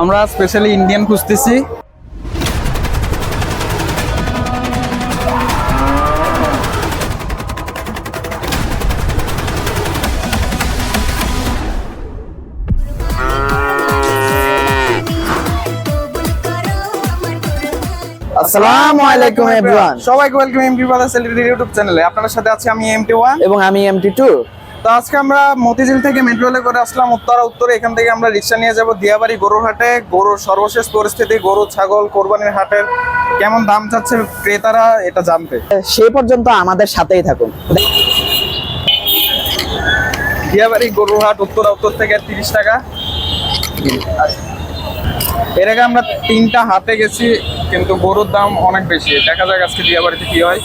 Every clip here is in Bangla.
আমরা স্পেশালি ইন্ডিয়ান খুঁজতেছি। আসসালামু আলাইকুম এভরিওয়ান সবাইকে welcome MT Bazar celebrity YouTube চ্যানেলে আপনাদের সাথে আছি আমি এমটি ওয়ান এবং আমি এমটি টু তো আজকে আমরা মতিঝিল থেকে মেট্রো রেলে করে আসলাম উত্তরা উত্তরে। এখান থেকে আমরা রিক্সা নিয়ে যাব দিয়াবাড়ি গরুর হাটে গরুর সর্বশেষ পরিস্থিতি গরু ছাগল কোরবানির হাটের কেমন দাম চাচ্ছে ক্রেতারা এটা জানতে। সেই পর্যন্ত আমাদের সাথেই থাকুন। দিয়াবাড়ি গরুর হাট উত্তরা উত্তর থেকে তিরিশ টাকা। এর আগে আমরা তিনটা হাটে গেছি কিন্তু গরুর দাম অনেক বেশি। দেখা যাক আজকে দিয়াবাড়িতে কি হয়।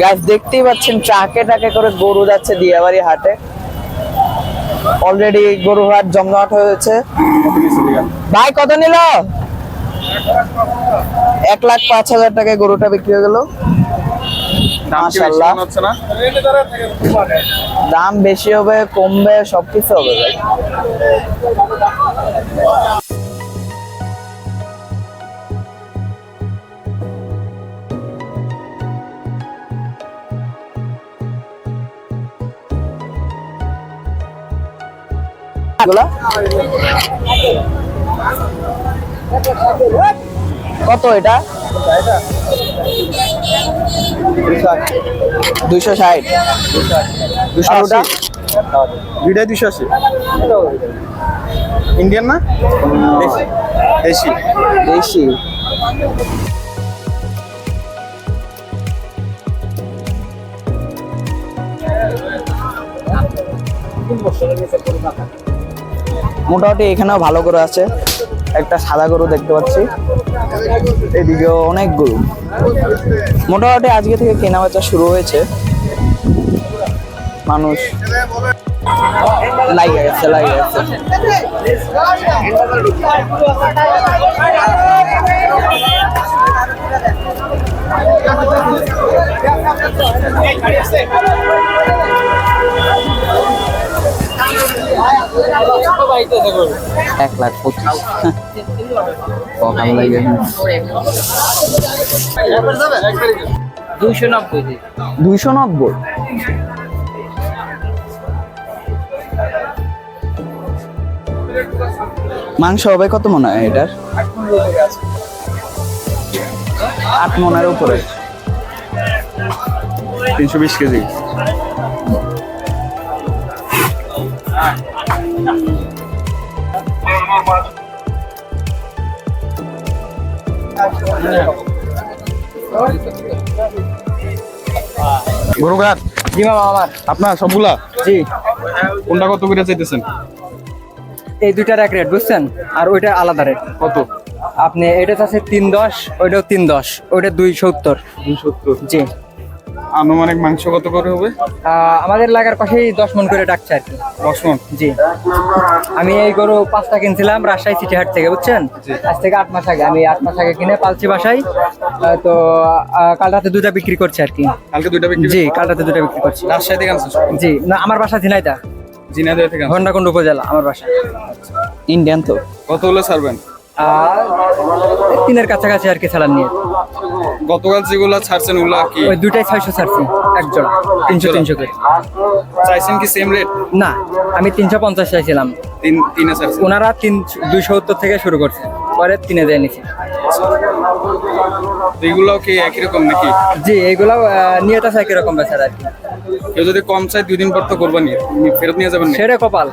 গাছ দেখতেই পাচ্ছেন ট্রাকে ট্রাকে করে গরু যাচ্ছে দিয়াবাড়ি হাটে। অলরেডি গরু হাট জমজমাট হয়েছে ভাই কত নিল? এক লাখ পাঁচ হাজার টাকায় গরুটা বিক্রি হয়ে গেল। দাম বেশি হবে কমবে সবকিছু হবে ভাই। এগুলা? কত এটা? দুইশো ষাট। দুশো আলুটা? দুইটাই দুশো আশি। ইন্ডিয়ান না? দেশি। বেশি মোটামুটি এখানেও ভালো গরু আছে। একটা সাদা গরু দেখতে পাচ্ছি। এদিকেও অনেক গরু। মোটামুটি আজকে থেকে কেনা বেচা শুরু হয়েছে। মানুষ লাগে গেছে গেছে। এক লাখ পঁচিশ। কম লাগে দুইশো নব্বই দুইশো নব্বই। মাংস হবে কত মনে হয় এটার? আট মনের উপরে। তিনশো বিশ কেজি। গরুঘাট। জি মামা আমার। আপনার সবগুলা? জি। কোনটা কত করে চাইতেছেন? এই দুইটার এক রেট বুঝছেন? আর ওইটা আলাদা রেট। কত? আপনি এটা আছে তিন দশ ওইটাও তিন দশ ওইটা দুই সত্তর। দুই সত্তর। জি। আনুমানিক মাংস কত করে হবে? আহ, আমাদের লাগার পাশেই দশ মন করে ডাকছে আর কি। দশ মন? জি। আমি এই গরু পাঁচটা কিনছিলাম রাজশাহী সিটি হাট থেকে বুঝছেন? আজ থেকে আট মাস আগে আমি আট মাস আগে কিনে পালছি বাসায়। তো কাল রাতে দুটা বিক্রি করছে আর কি। কালকে দুইটা বিক্রি জি কাল রাতে দুটা বিক্রি করছি। রাজশাহী থেকে আনছেন জি। না আমার বাসা ঝিনাইদা জিনাদের থেকে ঘন্টাকুণ্ড উপজেলা আমার বাসা। ইন্ডিয়ান তো। কতগুলো এই তিনের কাছাকাছি আর কি ছাড়ার নিয়ে। গতকাল যেগুলো ছাড়ছেন ওগুলা কি? ওই দুটাই ছয়শো ছাড়ছি এক জোড়া তিনশো তিনশো করে। চাইছেন কি সেম রেট না আমি তিনশো পঞ্চাশ চাইছিলাম। তিন তিনে ছাড়ছেন? ওনারা তিন দুইশো সত্তর থেকে শুরু করছে পরে তিনে দিয়ে নিছি এগুলাও কি একই রকম নাকি? জি এইগুলো নিয়ে তো একই রকম বেচার আর কি কেউ যদি কম চাই দুই দিন পর তো করবেন ফেরত নিয়ে যাবেন সেটা কপাল।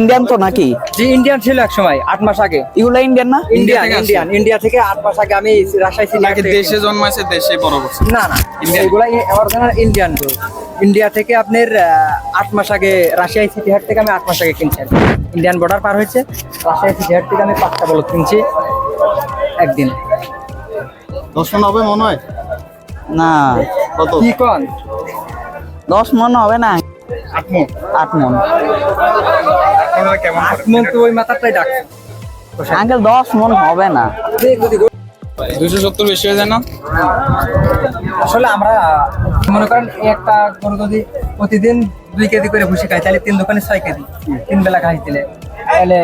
ইন্ডিয়ান তো নাকি? জি ইন্ডিয়ান ছিল এক সময় আট মাস আগে। এগুলা ইন্ডিয়ান না? ইন্ডিয়ান ইন্ডিয়ান ইন্ডিয়া থেকে আট মাস আগে আমি রাজশাহী সিটি নাকি দেশে জন্মাইছে দেশে বড় করছে না না? এগুলা অরিজিনাল ইন্ডিয়ান গরু ইন্ডিয়া থেকে আপনার আহ, আট মাস আগে রাশিয়াই সিটি হাট থেকে আমি আট মাস আগে কিনছি ইন্ডিয়ান বর্ডার পার হয়েছে রাশিয়াই সিটি হাট থেকে আমি পাঁচটা বলদ কিনছি একদিন। দশ মন হবে মনে হয়? না। কত? কি কন? দশ মন হবে না? আট মন। আট মন। আপনারা কেমন মন তো ওই মাথাটাই ডাকছে। আঙ্কেল দশ মন হবে না। দুশো সত্তর বেশি হয়ে যায় না? আসলে আমরা মনে করেন একটা গরু যদি প্রতিদিন দুই কেজি করে ভুসি খায় তাহলে তিন দোকানে ছয় কেজি তিন বেলা খাই দিলে। তাহলে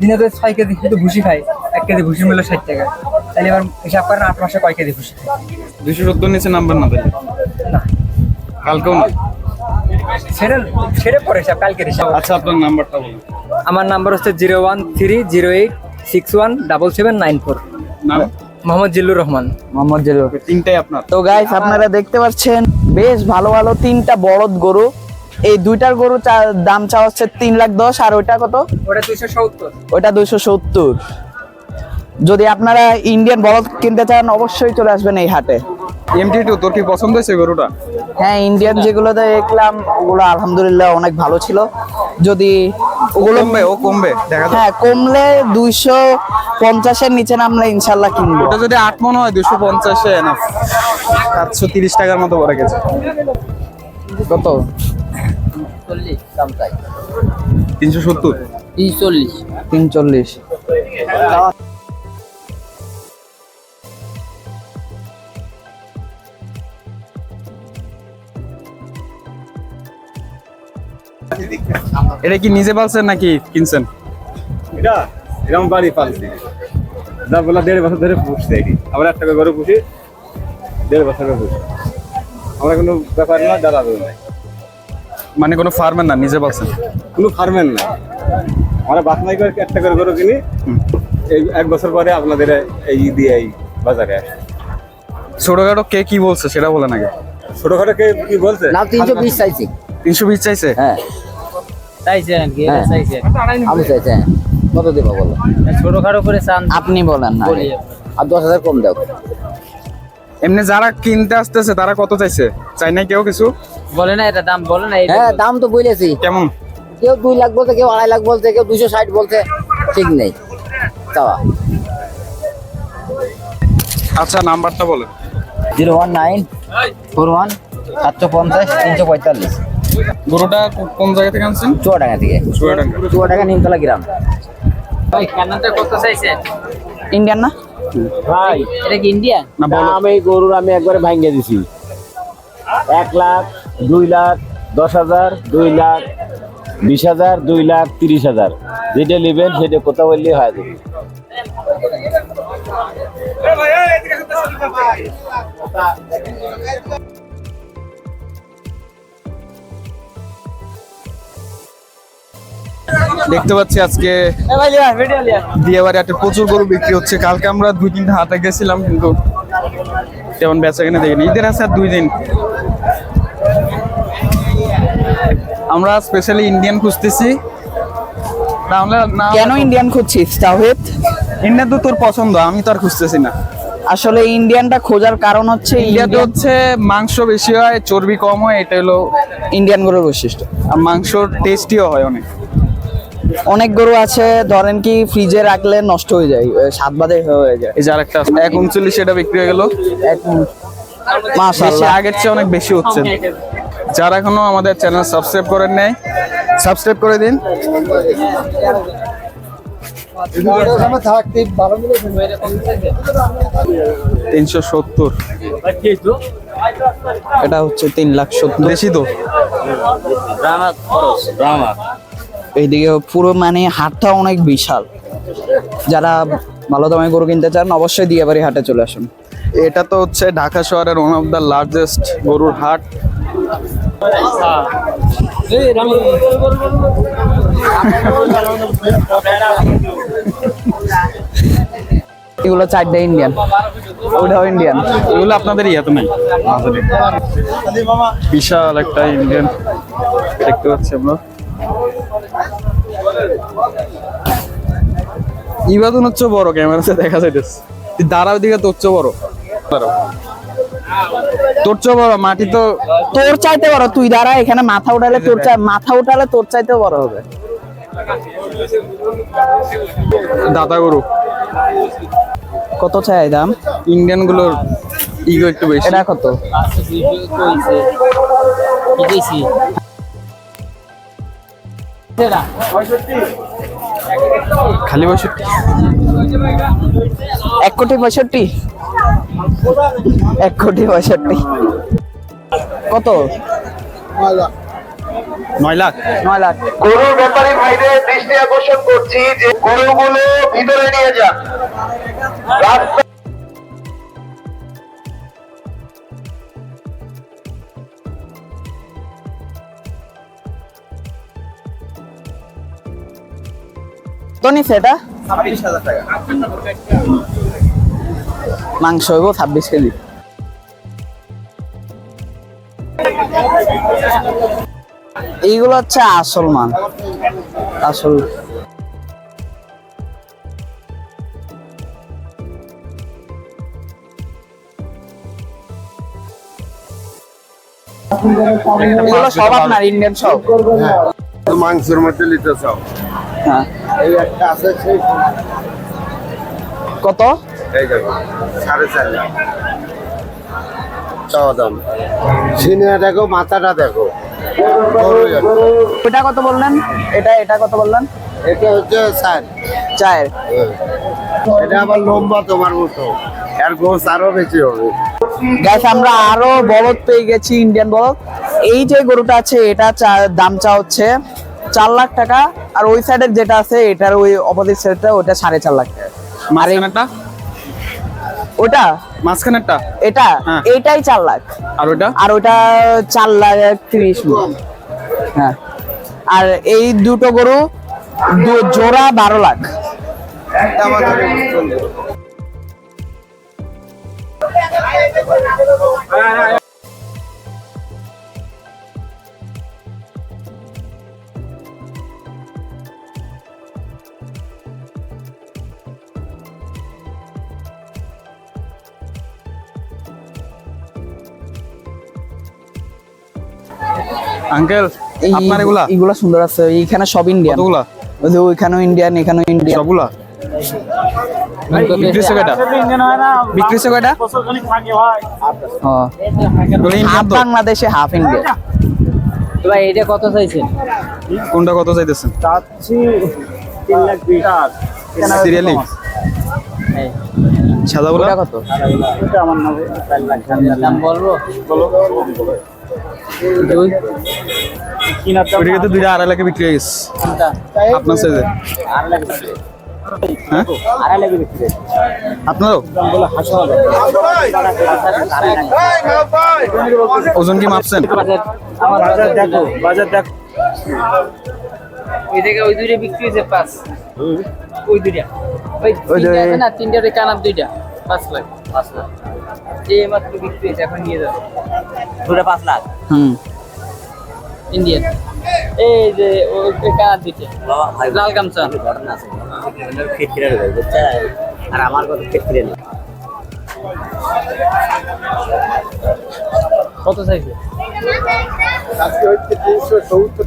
দিনে তো ছয় কেজি শুধু ভুসি খাই এক কেজি ভুসি মূল্য ষাট টাকা। তাহলে এবার হিসাব করেন আট মাসে কয় কেজি ভুসি খাই? দুইশো সত্তর নিচে নাম্বার না তাহলে? না। কালকেও না? সেটা সেটা পরে হিসাব কালকের হিসাব। আচ্ছা আপনার নাম্বারটা বলুন। আমার নাম্বার হচ্ছে zero one three zero eight six one double seven nine four. নাম? মোহাম্মদ জিল্লুর রহমান। মোহাম্মদ জেলু তিনটাই আপনার। তো গাইস আপনারা দেখতে পাচ্ছেন বেশ ভালো ভালো তিনটা বড়দ গরু। এই দুইটার গরু দাম চা হচ্ছে তিন লাখ দশ আর ওইটা কত? ওটা দুইশো সত্তর। ওইটা দুইশো সত্তর। যদি আপনারা ইন্ডিয়ান বলদ কিনতে চান অবশ্যই চলে আসবেন এই হাটে। এমটি টু তোর কি পছন্দ হয়েছে গরুটা? হ্যাঁ ইন্ডিয়ান যেগুলোতে দেখলাম ওগুলো আলহামদুলিল্লাহ অনেক ভালো ছিল। যদি ওগুলো কমবে ও কমবে দেখা হ্যাঁ কমলে দুইশো পঞ্চাশের নিচে নামলে ইনশাল্লাহ কিনবো। ওটা যদি আট মনে হয় দুশো পঞ্চাশে না। সাতশো তিরিশ টাকার মতো পড়ে গেছে। কত? চল্লিশ তিনশো সত্তর। তিন চল্লিশ এটা কি নিজে পালছেন নাকি কিনছেন? এটা এরকম বাড়ি পালছি। যা বলা দেড় বছর ধরে পুষছে এটি। আমরা একটা করে পুষি দেড় বছর করে পুষি। আমরা কোনো ব্যাপার না দাদা নাই মানে কোনো ফার্মের না নিজে পালছেন? কোনো ফার্মের না। আমরা বাসনাই করে একটা করে গরু কিনি। এই এক বছর পরে আপনাদের এই দিয়ে এই বাজারে আসে। ছোটখাটো কে কি বলছে সেটা বলেন আগে। ছোটখাটো কে কি বলছে? না তিনশো বিশ চাইছি। তিনশো বিশ চাইছে? হ্যাঁ। চাইছেন কি হ্যাঁ। চাইছেন আমি চাইছি হ্যাঁ। কত দেবো বলো? ছোটখাটো করে চান। আপনি বলেন না। আর দশ হাজার কম দাও। এমনি যারা কিনতে আসতেছে তারা কত চাইছে? চাই না কেউ কিছু? বলে না এটা দাম বলে না হ্যাঁ দাম তো বলেছি। কেমন? কেউ দুই লাখ বলছে কেউ আড়াই লাখ বলছে কেউ দুশো ষাট বলছে ঠিক নেই। চাওয়া। আচ্ছা নাম্বারটা বলেন zero one nine four one সাতশো পঞ্চাশ তিনশো পঁয়তাল্লিশ। গরুটা কোন জায়গা থেকে আনছেন? চুয়াডাঙ্গা থেকে। চুয়াডাঙ্গা। চুয়াডাঙ্গা নিমতলা গ্রাম। ভাই কান্নাটা কত চাইছেন? ইন্ডিয়ান না? ভাই এটা কি ইন্ডিয়ান? না আমি গরুর আমি একবারে ভাঙ্গে দিছি। এক লাখ দুই লাখ দশ হাজার দুই লাখ বিশ হাজার দুই লাখ তিরিশ হাজার। যেটা নেবেন সেটা কথা বললেই হয়। যাবে দেখতে পাচ্ছি আজকে দিয়াবাড়ি হাটে প্রচুর গরু বিক্রি হচ্ছে। কালকে আমরা দুই তিনটা হাতে গেছিলাম কিন্তু তেমন বেচা কিনে দেখিনি। ঈদের আছে আর দুই দিন। আমরা স্পেশালি ইন্ডিয়ান খুঁজতেছি। তাহলে না কেন ইন্ডিয়ান খুঁজছিস তাহিদ ইন্ডিয়ান তো তোর পছন্দ আমি তো আর খুঁজতেছি না। আসলে ইন্ডিয়ানটা খোঁজার কারণ হচ্ছে ইন্ডিয়াতে ইন্ডিয়াতে হচ্ছে মাংস বেশি হয় চর্বি কম হয় এটা হলো ইন্ডিয়ান গরুর বৈশিষ্ট্য। আর মাংস টেস্টিও হয় অনেক। অনেক গরু আছে ধরেন কি ফ্রিজে রাখলে নষ্ট হয়ে যায় সাত বাদে হয়ে যায়। এই যে আরেকটা এক উনচল্লিশ এটা বিক্রি হয়ে গেল। এক মাশাআল্লাহ। আগের চেয়ে অনেক বেশি হচ্ছে। যারা এখনও আমাদের চ্যানেল সাবস্ক্রাইব করেন নাই সাবস্ক্রাইব করে দিন। তিনশো সত্তর। এটা হচ্ছে তিন লাখ সত্তর। বেশি তো। এইদিকে পুরো মানে হাটটা অনেক বিশাল। যারা ভালো দামে গরু কিনতে চান অবশ্যই দিয়াবাড়ি হাটে চলে আসুন। এটা তো হচ্ছে ঢাকা শহরের ওয়ান অফ দ্য লার্জেস্ট গরুর হাট। এগুলো চারটে ইন্ডিয়ান ওটাও ইন্ডিয়ান এগুলো আপনাদের ইয়াতে নাই বিশাল একটা ইন্ডিয়ান দেখতে পাচ্ছি আমরা। ইবাদন হচ্ছে বড় ক্যামেরাতে দেখা যাইতেছে। তুই দাঁড়াও দিকে তোর চেয়ে বড়। তোর চেয়ে বড় মাটি তো তোর চাইতে বড় তুই দাঁড়া এখানে মাথা উঠালে তোর চাই মাথা উঠালে তোর চাইতে বড় হবে। দাদা গরু। কত চাই দাম? ইন্ডিয়ানগুলোর ইগো একটু বেশি। এটা কত? খালি বসে এক কোটি পঁয়ষট্টি? এক কোটি পঁয়ষট্টি। কত? নয় লাখ। নয় লাখ। গরুর ব্যাপারী ভাইদের দৃষ্টি আকর্ষণ করছি যে গরুগুলো ভিতরে নিয়ে যান। রাস্তা এটা মাংস হইব ছাব্বিশ কেজি। এইগুলো হচ্ছে আসল মান আসল। এগুলো সব আপনার ইন্ডিয়ান সব? মাংসের মধ্যে নিতে চাও হ্যাঁ। এই একটা আছে সেই কত? এই দেখো সাড়ে চার লাখ। চাওয়া দাম। সিনিয়া দেখো মাথাটা দেখো। এটা কত বললেন? এটা এটা কত বললেন? এটা হচ্ছে চায়ের এটা আবার লম্বা তোমার মতো। এর গোস আরও বেশি হবে। গ্যাস আমরা আরও বলদ পেয়ে গেছি ইন্ডিয়ান বলদ। এই যে গরুটা আছে এটা দাম চা হচ্ছে চার লাখ টাকা আর ওই সাইডের যেটা আছে এটার ওই অপোজিট সাইডটা ওটা সাড়ে চার লাখ টাকা। আর মাঝখানেরটা? ওটা মাঝখানেরটা? এটা? হ্যাঁ। এইটাই চার লাখ। আর ওইটা? আর ওটা চার লাখ তিরিশ। হ্যাঁ। আর এই দুটো গরু দু- জোড়া বারো লাখ। আঙ্কেল এই আপনার এগুলা? এগুলা সুন্দর আছে। এইখানে সব ইন্ডিয়ান কতগুলা? ওই যে ওইখানেও ইন্ডিয়ান এখানেও ইন্ডিয়ান সবগুলা? কয়টা? কয়টা? হাফ বাংলাদেশে হাফ ইন্ডিয়া ভাই এটা কত চাইছেন? কোনটা কত চাইতেছেন? সিরিয়ালি? সাদাগুলা? ওটা কত? দাম বলব? ওইটা কিন্তু দুইটা আড়াই লাখে বিক্রি হয়ে গেছে। আপনার সাইজে আপনারও? ওজন কি মাপছেন? এদিকে ওই দুইটা বিক্রি হয়েছে পাঁচ। ওই দুইটা। ওই ওই যে- তিনটা না? তিনটা কানার দুইটা। পাঁচ লাখ। পাঁচ লাখ। মাত্র বিক্রি হয়েছে এখন নিয়ে যাবে। দুটা পাঁচ লাখ। হুম। ইন্ডিয়ান এই যে ওই কানার দুইটা। লাল গামছা। আর আমার কথা ক্ষেত্রে নেই। কত চাইছে? আজকে তিনশো সত্তর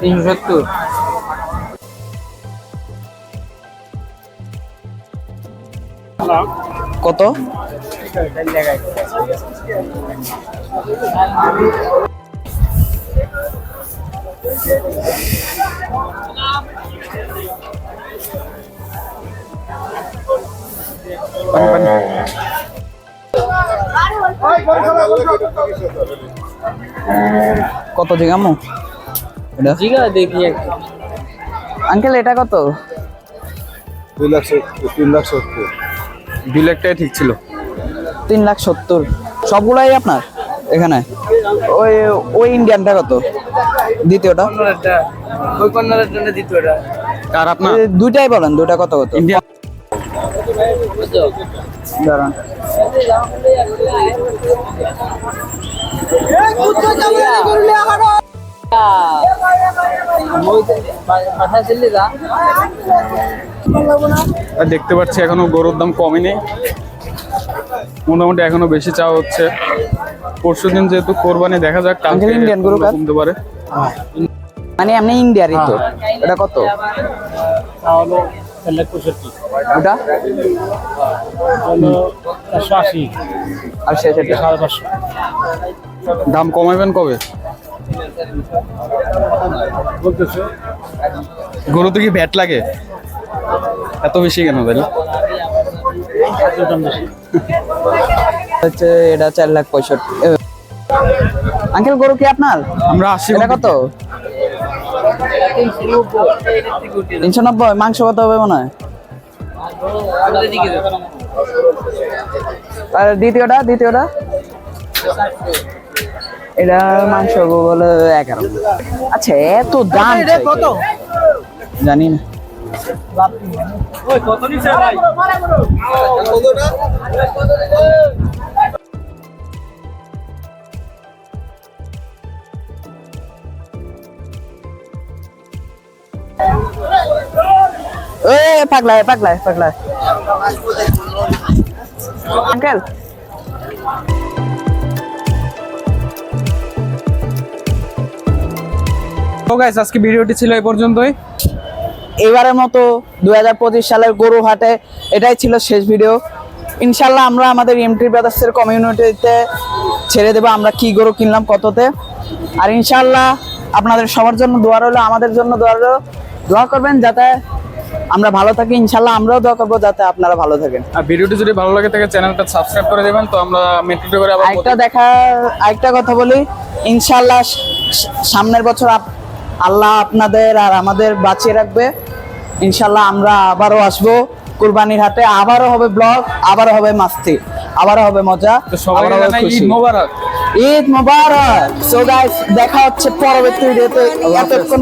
তিনশো সত্তর। কত? কত জিগামু এটা? জিগা দেখি আঙ্কেল এটা কত? দুই লাখ তিন লাখ সত্তর। দুই লাখ টাকা ঠিক ছিল। তিন লাখ সত্তর। সবগুলাই আপনার এখানে? ওই ওই ইন্ডিয়ানটা কত? দ্বিতীয়টা? ওই কর্নারের জন্য দিত ওটা কার আপনার দুইটাই বলেন দুইটা কত কত ইন্ডিয়া বুঝছ দাঁড়ান আর দেখতে পাচ্ছি এখনও গরুর দাম কমেনি। মোটামুটি এখনও বেশি চাওয়া হচ্ছে। পরশু দিন যেহেতু কোরবানি দেখা যাক কালকে Indian গরু? কমতে পারে। মানে এমনি ইন্ডিয়ারই তো। এটা কত? ওটা? আর দাম কমাবেন কবে? গরুতে কি ভ্যাট লাগে? এত বেশি কেন তাহলে হচ্ছে এটা চার লাখ পঁয়ষট্টি। আঙ্কেল গরু কি আপনার? আমরা আশি এটা কত? তিনশো নব্বই। মাংস কত হবে মনে হয়? আর দ্বিতীয়টা দ্বিতীয়টা? এটা মাংস বলে এগারো। আচ্ছা এত দাম কত? জানি না। এ পাগলা পাগলা পাগলা আঙ্কেল। তো গাইস আজকে ভিডিওটি ছিল এই পর্যন্তই। এবারের মতো দুই হাজার পঁচিশ সালের গরু হাটে এটাই ছিল শেষ ভিডিও ইনশাল্লাহ আমরা আমাদের এমটি ব্রাদার্সের কমিউনিটিতে ছেড়ে দেবো আমরা কি গরু কিনলাম কততে। আর ইনশাল্লাহ আপনাদের সবার জন্য দোয়া রইল আমাদের জন্য দোয়া রইল। দোয়া করবেন যাতে আমরা ভালো থাকি ইনশাল্লাহ আমরাও দোয়া করব যাতে আপনারা ভালো থাকেন। আর ভিডিওটি যদি ভালো লাগে থাকে চ্যানেলটা সাবস্ক্রাইব করে দেবেন। তো আমরা করে আবার আরেকটা দেখা আরেকটা কথা বলি ইনশাল্লাহ সামনের বছর আপ- আল্লাহ আপনাদের আর আমাদের বাঁচিয়ে রাখবে। ইনশাল্লাহ আমরা আবারও আসব কুরবানির হাটে। আবারও হবে ব্লগ আবারও হবে মাস্তি আবারও হবে মজা তো আবারও হবে খুশি। ঈদ মোবারক। সো গাইস দেখা হচ্ছে পরবর্তী ভিডিওতে। এতক্ষণ